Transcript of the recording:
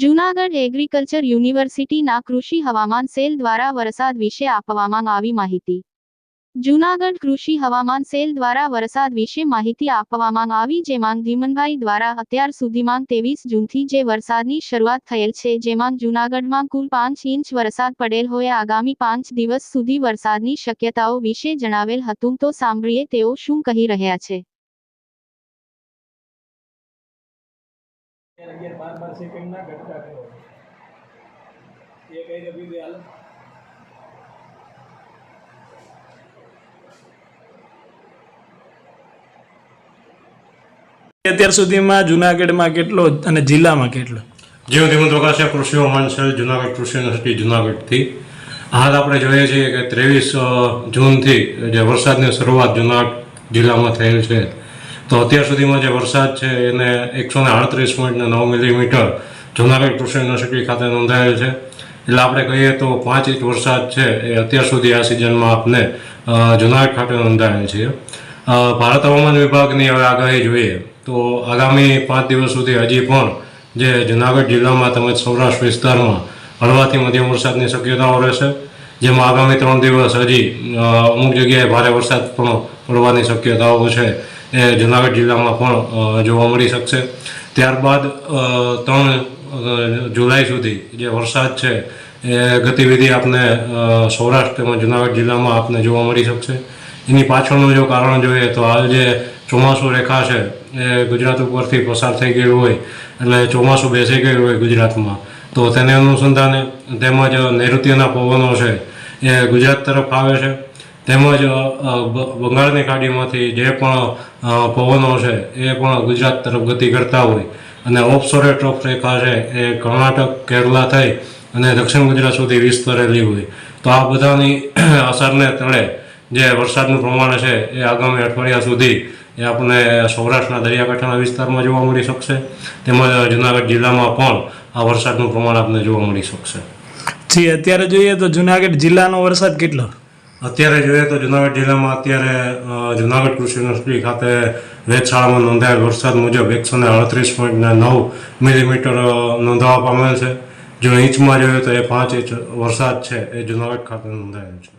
Junagadh agriculture યુનિવર્સિટીના કૃષિ હવામાન સેલ દ્વારા વરસાદ વિશે આપવામાં આવી માહિતી. જૂનાગઢ કૃષિ હવામાન સેલ દ્વારા વરસાદ વિશે માહિતી આપવામાં આવી જેમાં ધીમનભાઈ દ્વારા અત્યાર સુધીમાં ત્રેવીસ જૂનથી જે વરસાદની શરૂઆત થયેલ છે જેમાં જૂનાગઢમાં કુલ પાંચ ઇંચ વરસાદ પડેલ હોય આગામી પાંચ દિવસ સુધી વરસાદની શક્યતાઓ વિશે જણાવેલ હતું તો સાંભળીએ તેઓ શું કહી રહ્યા છે. અગિયાર બાર બાર સેકન્ડ ના ઘટતા કરો એ કઈ રવિ દયાલ અત્યાર સુધીમાં જુનાગઢમાં કેટલો અને જિલ્લામાં કેટલો? જીવ ધીમંત પ્રકાશે કૃષિ હવામાન છે જુનાગઢ કૃષિ યુનિવર્સિટી જુનાગઢથી. હાલ આપણે જોઈએ છીએ કે ત્રેવીસ જૂનથી જે વરસાદની શરૂઆત જુનાગઢ જિલ્લામાં થયેલ છે. તો અત્યાર સુધીમાં જે વરસાદ છે એને એકસો ને આડત્રીસ પોઈન્ટ નવ મિલીમીટર જુનાગઢ કૃષિ યુનિવર્સિટી ખાતે નોંધાયેલ છે. એટલે આપણે કહીએ તો પાંચ ઇંચ વરસાદ છે એ અત્યાર સુધી આ સિઝનમાં આપને જુનાગઢ ખાતે નોંધાયેલ છે. ભારત હવામાન વિભાગની હવે આગાહી જોઈએ તો આગામી પાંચ દિવસ સુધી હજી પણ જે જુનાગઢ જિલ્લામાં તેમજ સૌરાષ્ટ્ર વિસ્તારમાં હળવાથી મધ્યમ વરસાદની શક્યતાઓ રહેશે. જેમાં આગામી ત્રણ દિવસ હજી અમુક જગ્યાએ ભારે વરસાદ પણ પડવાની શક્યતાઓ છે. એ જુનાગઢ જિલ્લામાં પણ જોવા મળી શકશે. ત્યારબાદ ત્રણ જુલાઈ સુધી જે વરસાદ છે, એ ગતિવિધિ આપને સૌરાષ્ટ્ર તેમજ જુનાગઢ જિલ્લામાં આપને જોવા મળી શકશે. એની પાછળનું જો કારણ જોઈએ તો હાલ જે ચોમાસું રેખા છે, એ ગુજરાત ઉપરથી પસાર થઈ ગયું હોય, એટલે ચોમાસું બેસી ગયું હોય ગુજરાતમાં, તો તેને અનુસંધાને તેમજ નૈઋત્યના પવનો છે, એ ગુજરાત તરફ આવે છે. તેમજ બંગાળની ખાડીમાંથી જે પણ પવનો છે, એ પણ ગુજરાત તરફ ગતિ કરતા હોય. અને ઓફશોરે ટ્રોફ રેખા છે, એ કર્ણાટક, કેરલા થઈ અને દક્ષિણ ગુજરાત સુધી વિસ્તરેલી હોય. તો આ બધાની અસરને તળે જે વરસાદનું પ્રમાણ છે, એ આગામી અઠવાડિયા સુધી એ આપણને સૌરાષ્ટ્રના દરિયાકાંઠાના વિસ્તારમાં જોવા મળી શકશે. તેમજ, જુનાગઢ જિલ્લામાં પણ આ વરસાદનું પ્રમાણ આપણને જોવા મળી શકશે. જી, અત્યારે જોઈએ તો જુનાગઢ જિલ્લાનો વરસાદ કેટલો? અત્યારે જોઈએ તો જુનાગઢ જિલ્લામાં અત્યારે જુનાગઢ કૃષિ યુનિવર્સિટી ખાતે વેધશાળામાં નોંધાયેલ વરસાદ મુજબ એકસો ને અડત્રીસ પોઈન્ટ નવ મિલીમીટર નોંધાવા પામેલ છે. જો ઇંચમાં જોઈએ તો એ પાંચ ઇંચ વરસાદ છે, એ જુનાગઢ ખાતે નોંધાયેલ છે.